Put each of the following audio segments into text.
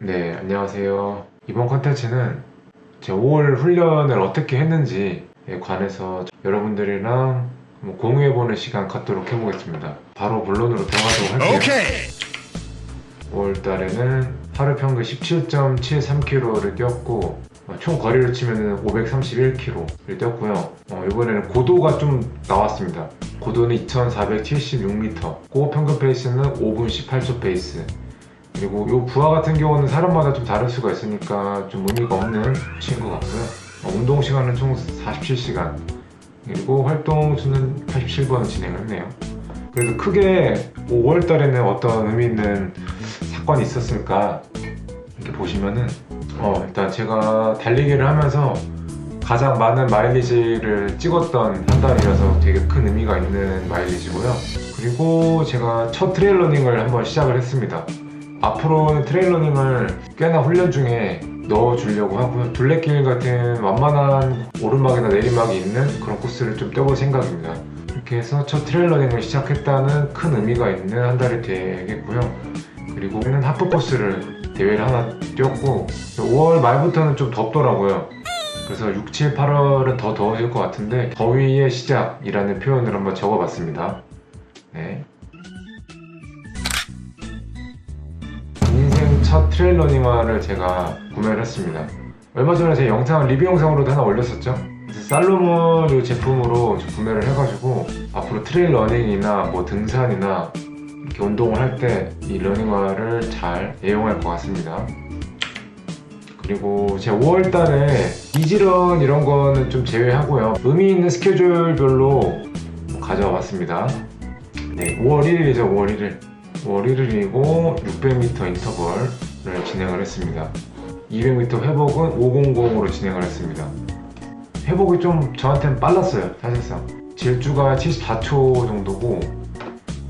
네, 안녕하세요. 이번 컨텐츠는 제 5월 훈련을 어떻게 했는지에 관해서 여러분들이랑 공유해보는 시간 갖도록 해보겠습니다. 바로 본론으로 들어가도록 할게요. Okay. 5월 달에는 하루 평균 17.73km를 뛰었고 어, 총 거리를 치면 531km를 뛰었고요. 어, 이번에는 고도가 좀 나왔습니다. 고도는 2,476m, 고 평균 페이스는 5분 18초 페이스. 그리고 이 부하 같은 경우는 사람마다 좀 다를 수가 있으니까 좀 의미가 없는 친구 같고요. 어, 운동 시간은 총 47시간. 그리고 활동 수는 87번 진행을 했네요. 그래도 크게 5월 달에는 어떤 의미 있는 사건이 있었을까 이렇게 보시면은 어 일단 제가 달리기를 하면서 가장 많은 마일리지를 찍었던 한 달이라서 되게 큰 의미가 있는 마일리지고요. 그리고 제가 첫 트레일 러닝을 한번 시작을 했습니다. 앞으로는 트레일 러닝을 꽤나 훈련 중에 넣어주려고 하고요. 둘레길 같은 완만한 오르막이나 내리막이 있는 그런 코스를 좀 뛰어볼 생각입니다. 이렇게 해서 첫 트레일 러닝을 시작했다는 큰 의미가 있는 한 달이 되겠고요. 그리고 는 하프 코스를 대회를 하나 뛰었고 5월 말부터는 좀 덥더라고요. 그래서 6, 7, 8월은 더 더워질 것 같은데 더위의 시작이라는 표현을 한번 적어봤습니다. 네. 첫 트레일 러닝화를 제가 구매를 했습니다. 얼마 전에 제 영상 리뷰 영상으로도 하나 올렸었죠. 살로몬 이 제품으로 좀 구매를 해가지고 앞으로 트레일 러닝이나 뭐 등산이나 이렇게 운동을 할 때 이 러닝화를 잘 애용할 것 같습니다. 그리고 제 5월 달에 이지런 이런 거는 좀 제외하고요. 의미 있는 스케줄별로 가져와 봤습니다. 네, 5월 1일이죠, 5월 1일. 5월 1일이고 600m 인터벌을 진행을 했습니다. 200m 회복은 500으로 진행을 했습니다. 회복이 좀 저한테는 빨랐어요, 사실상. 질주가 74초 정도고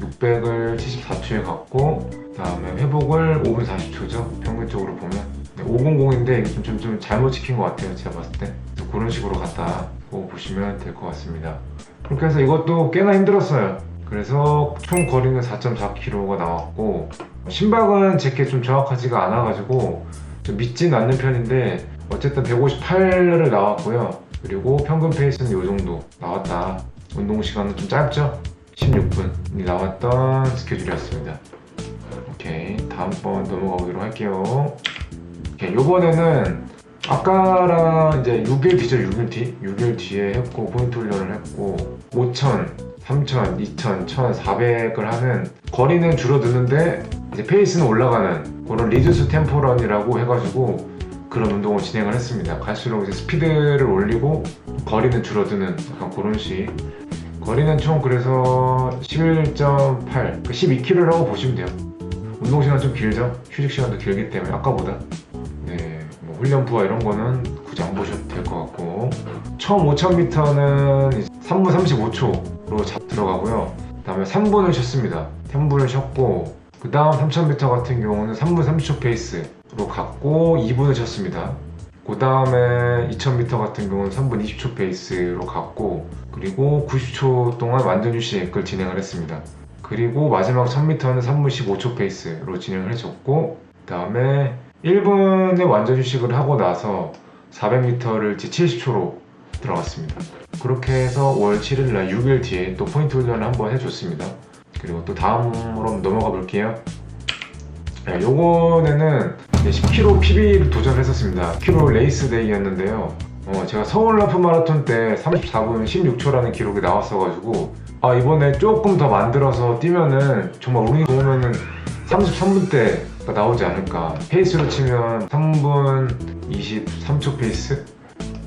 600을 74초에 갔고 그 다음에 회복을 5분 40초죠, 평균적으로 보면. 500인데 이게 좀, 좀, 좀 잘못 지킨 것 같아요, 제가 봤을 때. 그런 식으로 갔다 고 보시면 될 것 같습니다. 그렇게 해서 이것도 꽤나 힘들었어요. 그래서 총 거리는 4.4km가 나왔고 심박은 제게 좀 정확하지가 않아가지고 좀 믿진 않는 편인데 어쨌든 158을 나왔고요. 그리고 평균 페이스는 이 정도 나왔다. 운동 시간은 좀 짧죠? 16분이 나왔던 스케줄이었습니다. 오케이 다음번 넘어가 보도록 할게요. 오케이 요번에는 아까랑 이제 6일 뒤죠 6일 뒤 6일 뒤에 했고 포인트 훈련을 했고 5,000 3,000, 2,000, 1,400을 하는 거리는 줄어드는데 이제 페이스는 올라가는 그런 리드스 템포런이라고 해가지고 그런 운동을 진행을 했습니다. 갈수록 이제 스피드를 올리고 거리는 줄어드는 약간 그런 식. 거리는 총 그래서 11.8, 12km라고 보시면 돼요. 운동 시간 좀 길죠? 휴식 시간도 길기 때문에 아까보다. 네, 뭐 훈련 부하 이런 거는 굳이 안 보셔도 될 것 같고. 처음 5,000m는 3분 35초 로잡 들어가고요. 그 다음에 3분을 쉬었습니다. 3분을 쉬었고, 그 다음 3000m 같은 경우는 3분 30초 페이스로 갔고, 2분을 쉬었습니다. 그 다음에 2000m 같은 경우는 3분 20초 페이스로 갔고, 그리고 90초 동안 완전 휴식을 진행을 했습니다. 그리고 마지막 1000m는 3분 15초 페이스로 진행을 해줬고, 그 다음에 1분의 완전 휴식을 하고 나서 400m를 70초로 들어갔습니다. 그렇게 해서 5월 7일 날 6일 뒤에 또 포인트 훈련을 한번 해줬습니다. 그리고 또 다음으로 넘어가 볼게요. 네, 요번에는 10km PB를 도전했었습니다. 10km 레이스 데이였는데요. 어, 제가 서울 하프 마라톤 때 34분 16초라는 기록이 나왔어가지고 아 이번에 조금 더 만들어서 뛰면은 정말 운이 좋으면은 33분 대가 나오지 않을까. 페이스로 치면 3분 23초 페이스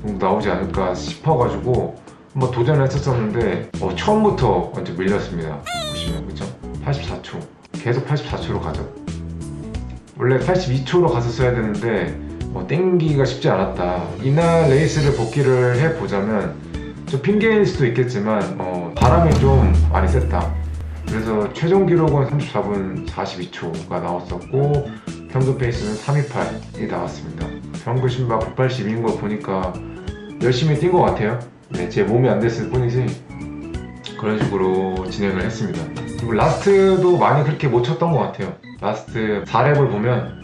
나오지 않을까 싶어가지고 한번 도전을 했었었는데 어, 처음부터 완전 밀렸습니다. 보시면 그죠? 84초 계속 84초로 가죠. 원래 82초로 갔었어야 되는데 뭐 땡기기가 쉽지 않았다. 이날 레이스를 복귀를 해 보자면 좀 핑계일 수도 있겠지만 어, 바람이 좀 많이 셌다. 그래서 최종 기록은 34분 42초가 나왔었고 평균 페이스는 328이 나왔습니다. 평균 심박 182인 거 보니까 열심히 뛴 것 같아요. 네, 제 몸이 안 됐을 뿐이지 그런 식으로 진행을 했습니다. 그리고 라스트도 많이 그렇게 못 쳤던 것 같아요. 라스트 4랩을 보면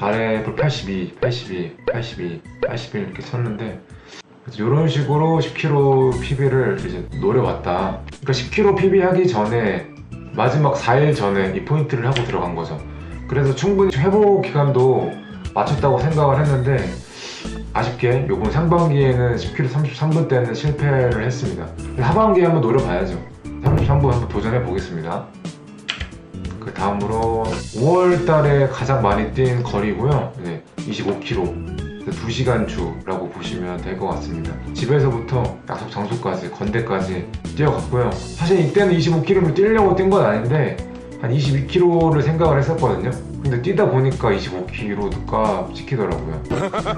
4랩을 82, 82, 82, 81 이렇게 쳤는데 이런 식으로 10km PB를 이제 노려봤다. 그러니까 10km PB 하기 전에 마지막 4일 전에 이 포인트를 하고 들어간 거죠. 그래서 충분히 회복 기간도 맞췄다고 생각을 했는데 아쉽게 이번 상반기에는 10km 33분 때는 실패를 했습니다. 하반기에 한번 노려봐야죠. 33분 한번 도전해 보겠습니다. 그 다음으로 5월 달에 가장 많이 뛴 거리고요. 네, 25km. 2시간 주라고 보시면 될 것 같습니다. 집에서부터 약속 장소까지, 건대까지 뛰어갔고요. 사실 이때는 25km를 뛰려고 뛴 건 아닌데 한 22km를 생각을 했었거든요. 근데 뛰다 보니까 25km가 찍히더라고요.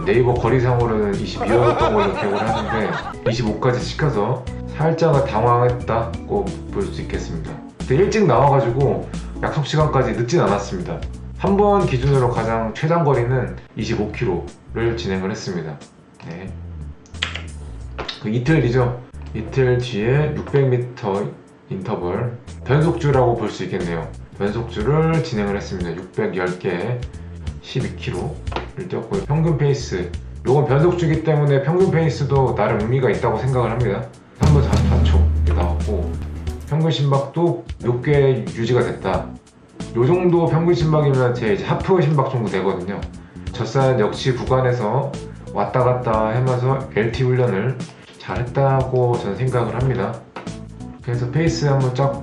네이버 거리상으로는 22였던 걸로 기억을 하는데 25까지 찍혀서 살짝 당황했다고 볼 수 있겠습니다. 근데 일찍 나와가지고 약속 시간까지 늦진 않았습니다. 한 번 기준으로 가장 최단 거리는 25km를 진행을 했습니다. 네. 그 이틀 뒤죠. 이틀 뒤에 600m 인터벌 변속주라고 볼 수 있겠네요. 변속주를 진행을 했습니다. 610개 12km를 뛰었고요. 평균 페이스 요건 변속주기 때문에 평균 페이스도 나름 의미가 있다고 생각을 합니다. 3분 44초 이렇게 나왔고 평균 심박도 높게 유지가 됐다. 요 정도 평균 심박이면 제 이제 하프 심박 정도 되거든요. 젖산 역시 구간에서 왔다 갔다 하면서 LT 훈련을 잘했다고 저는 생각을 합니다. 그래서 페이스 한번 쫙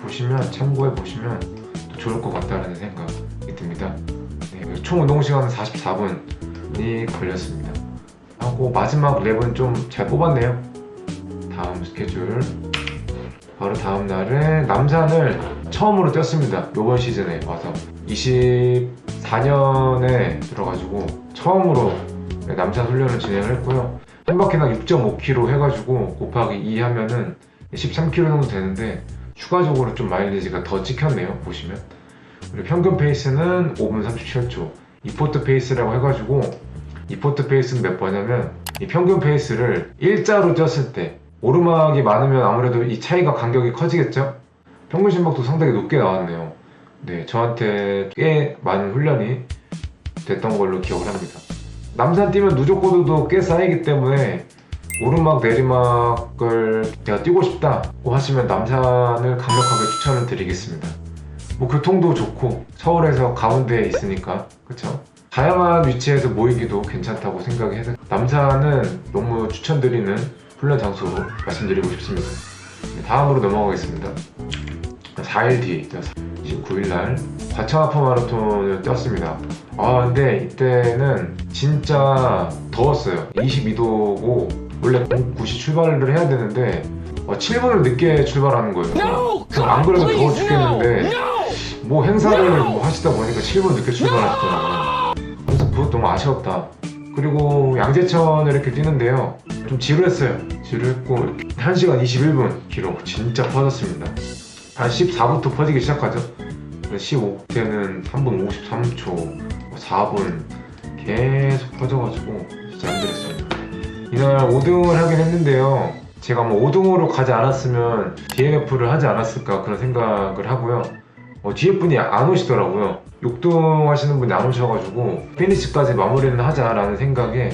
보시면 참고해 보시면 또 좋을 것 같다는 생각이 듭니다. 네, 총 운동 시간은 44분이 걸렸습니다. 하고 마지막 랩은 좀 잘 뽑았네요. 다음 스케줄 바로 다음 날에 남산을 처음으로 뛰었습니다. 이번 시즌에 와서 24년에 들어가지고 처음으로 남산 훈련을 진행을 했고요. 한 바퀴당 6.5km 해가지고 곱하기 2 하면은 13km 정도 되는데 추가적으로 좀 마일리지가 더 찍혔네요. 보시면 그리고 평균 페이스는 5분 37초. 이포트 페이스라고 해가지고 이포트 페이스는 몇 번이냐면 이 평균 페이스를 일자로 뛰었을 때 오르막이 많으면 아무래도 이 차이가 간격이 커지겠죠? 평균 심박도 상당히 높게 나왔네요. 네, 저한테 꽤 많은 훈련이 됐던 걸로 기억을 합니다. 남산 뛰면 누적 고도도 꽤 쌓이기 때문에 오르막 내리막을 내가 뛰고 싶다고 하시면 남산을 강력하게 추천을 드리겠습니다. 뭐 교통도 좋고 서울에서 가운데에 있으니까 그쵸? 다양한 위치에서 모이기도 괜찮다고 생각해서 남산은 너무 추천드리는 훈련 장소로 말씀드리고 싶습니다. 네, 다음으로 넘어가겠습니다. 4일 뒤 19일날 과천 하프 마라톤을 뛰었습니다. 아 근데 이때는 진짜 더웠어요. 22도고 원래 9시 출발을 해야 되는데 어, 7분을 늦게 출발하는 거예요. 안 그래도 더워 죽겠는데 뭐 행사를 뭐 하시다 보니까 7분 늦게 출발하셨더라고요. 그래서 그것 너무 아쉬웠다. 그리고 양재천을 이렇게 뛰는데요. 좀 지루했어요. 지루했고 1시간 21분 기록 진짜 퍼졌습니다. 한 14부터 퍼지기 시작하죠. 15때는 3분 53초, 4분 계속 퍼져가지고 진짜 힘들었습니다. 이날 5등을 하긴 했는데요. 제가 뭐 5등으로 가지 않았으면 DNF를 하지 않았을까 그런 생각을 하고요. 어, 뒤에 분이 안 오시더라고요. 6등 하시는 분이 안 오셔가지고 피니시까지 마무리는 하자라는 생각에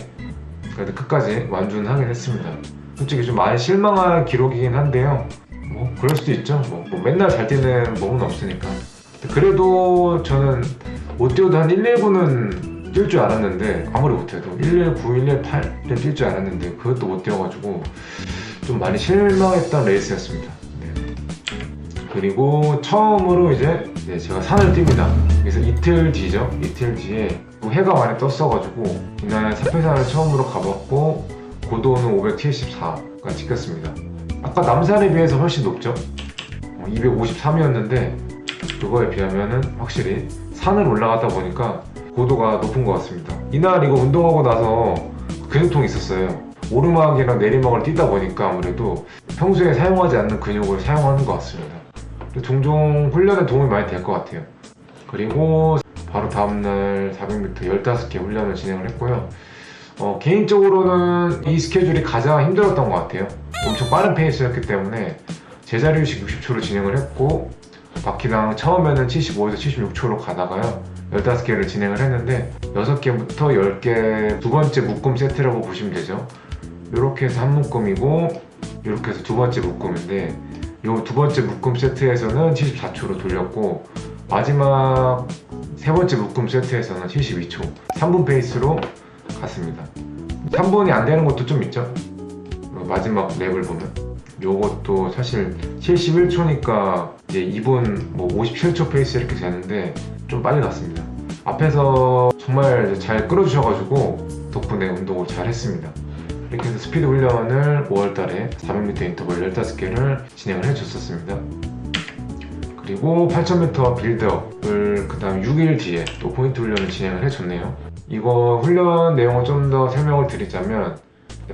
그래도 끝까지 완주는 하긴 했습니다. 솔직히 좀 많이 실망한 기록이긴 한데요. 뭐 그럴 수도 있죠. 뭐, 뭐 맨날 잘 뛰는 몸은 없으니까. 그래도 저는 못 뛰어도 한 1, 2분은 뛸 줄 알았는데 아무리 못해도 1, 9, 1, 8을 뛸줄 알았는데 그것도 못 뛰어가지고 좀 많이 실망했던 레이스였습니다. 네. 그리고 처음으로 이제 네, 제가 산을 뜁니다. 그래서 이틀 뒤죠. 이틀 뒤에 해가 많이 떴어가지고 이날 사패산을 처음으로 가봤고 고도는 574가 찍혔습니다. 아까 남산에 비해서 훨씬 높죠? 253이었는데 그거에 비하면은 확실히 산을 올라가다 보니까 고도가 높은 것 같습니다. 이날 이거 운동하고 나서 근육통이 있었어요. 오르막이랑 내리막을 뛰다 보니까 아무래도 평소에 사용하지 않는 근육을 사용하는 것 같습니다. 종종 훈련에 도움이 많이 될 것 같아요. 그리고 바로 다음날 400m 15개 훈련을 진행을 했고요. 어, 개인적으로는 이 스케줄이 가장 힘들었던 것 같아요. 엄청 빠른 페이스였기 때문에 제자리유식 60초로 진행을 했고 바퀴당 처음에는 75에서 76초로 가다가요. 15개를 진행을 했는데 6개부터 10개 두 번째 묶음 세트라고 보시면 되죠. 이렇게 해서 한 묶음이고 이렇게 해서 두 번째 묶음인데 이두 번째 묶음 세트에서는 74초로 돌렸고 마지막 세 번째 묶음 세트에서는 72초 3분 페이스로 갔습니다. 3분이 안 되는 것도 좀 있죠. 어, 마지막 랩을 보면 요것도 사실 71초니까 이제 2분 뭐 57초 페이스 이렇게 되는데 좀 빨리 갔습니다. 앞에서 정말 잘 끌어주셔가지고 덕분에 운동을 잘 했습니다. 해서 스피드 훈련을 5월달에 400m 인터벌 15개를 진행을 해줬었습니다. 그리고 8000m 빌드업을 그 다음 6일 뒤에 또 포인트 훈련을 진행을 해줬네요. 이거 훈련 내용을 좀 더 설명을 드리자면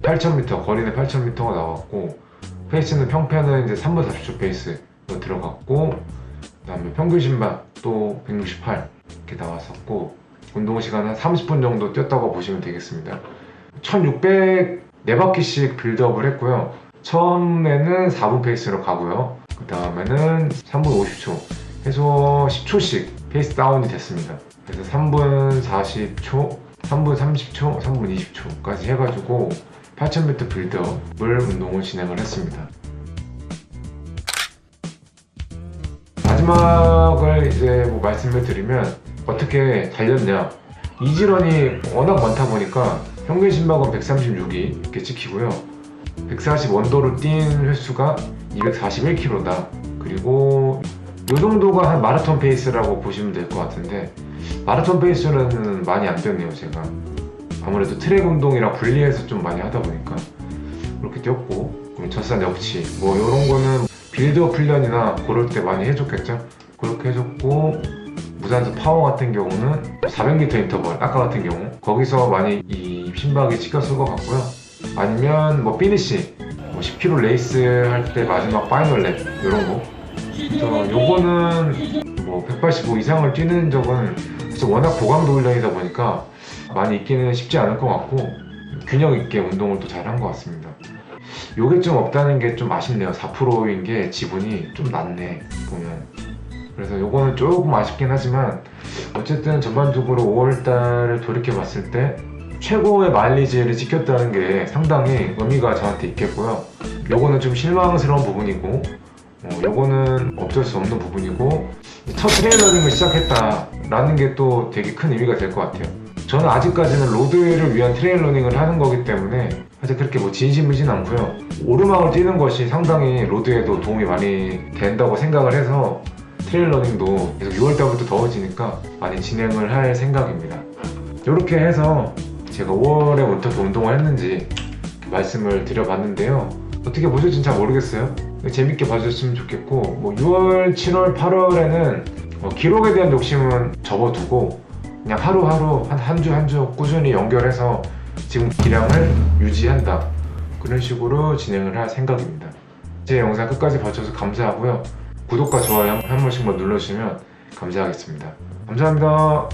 8000m 거리는 8000m가 나왔고 페이스는 평편은 이제 3분 40초 페이스로 들어갔고 그 다음에 평균 심박 또168 이렇게 나왔었고 운동 시간은 30분 정도 뛰었다고 보시면 되겠습니다. 1600 4바퀴씩 빌드업을 했고요. 처음에는 4분 페이스로 가고요. 그 다음에는 3분 50초 해서 10초씩 페이스 다운이 됐습니다. 그래서 3분 40초, 3분 30초, 3분 20초까지 해가지고 8000m 빌드업을 운동을 진행을 했습니다. 마지막을 이제 뭐 말씀을 드리면 어떻게 달렸냐 이지런이 워낙 많다 보니까 평균 심박은 136이 이렇게 찍히고요. 140 원도로 뛴 횟수가 241km다. 그리고 이 정도가 한 마라톤 페이스라고 보시면 될 것 같은데 마라톤 페이스는 많이 안 뛰었네요 제가. 아무래도 트랙 운동이랑 분리해서 좀 많이 하다 보니까. 그렇게 뛰었고 그리고 젖산 역치 뭐 이런 거는 빌드업 훈련이나 그럴 때 많이 해줬겠죠? 그렇게 해줬고 무산소 파워 같은 경우는 400m 인터벌 아까 같은 경우. 거기서 많이 이 심박이 찍혔을 것 같고요. 아니면 뭐 피니시 뭐 10km 레이스 할 때 마지막 파이널 랩 이런 거. 그래서 요거는 뭐 185 이상을 뛰는 적은 워낙 고강도 훈련이다 보니까 많이 있기는 쉽지 않을 것 같고 균형 있게 운동을 또 잘한 것 같습니다. 요게 좀 없다는 게 좀 아쉽네요. 4%인 게 지분이 좀 낮네 보면 그래서 요거는 조금 아쉽긴 하지만 어쨌든 전반적으로 5월달을 돌이켜 봤을 때 최고의 마일리지를 지켰다는 게 상당히 의미가 저한테 있겠고요. 요거는 좀 실망스러운 부분이고 어, 요거는 어쩔 수 없는 부분이고 첫 트레이너링을 시작했다라는 게 또 되게 큰 의미가 될 것 같아요. 저는 아직까지는 로드를 위한 트레일러닝을 하는 거기 때문에 사실 그렇게 뭐 진심이진 않고요. 오르막을 뛰는 것이 상당히 로드에도 도움이 많이 된다고 생각을 해서 트레일러닝도 계속 6월달부터 더워지니까 많이 진행을 할 생각입니다. 이렇게 해서 제가 5월에 어떻게 운동을 했는지 말씀을 드려봤는데요. 어떻게 보실진 잘 모르겠어요. 재밌게 봐주셨으면 좋겠고 뭐 6월, 7월, 8월에는 기록에 대한 욕심은 접어두고 그냥 하루하루 한 한 주 한 주 꾸준히 연결해서 지금 기량을 유지한다. 그런 식으로 진행을 할 생각입니다. 제 영상 끝까지 봐주셔서 감사하고요 구독과 좋아요 한 번씩만 눌러주시면 감사하겠습니다. 감사합니다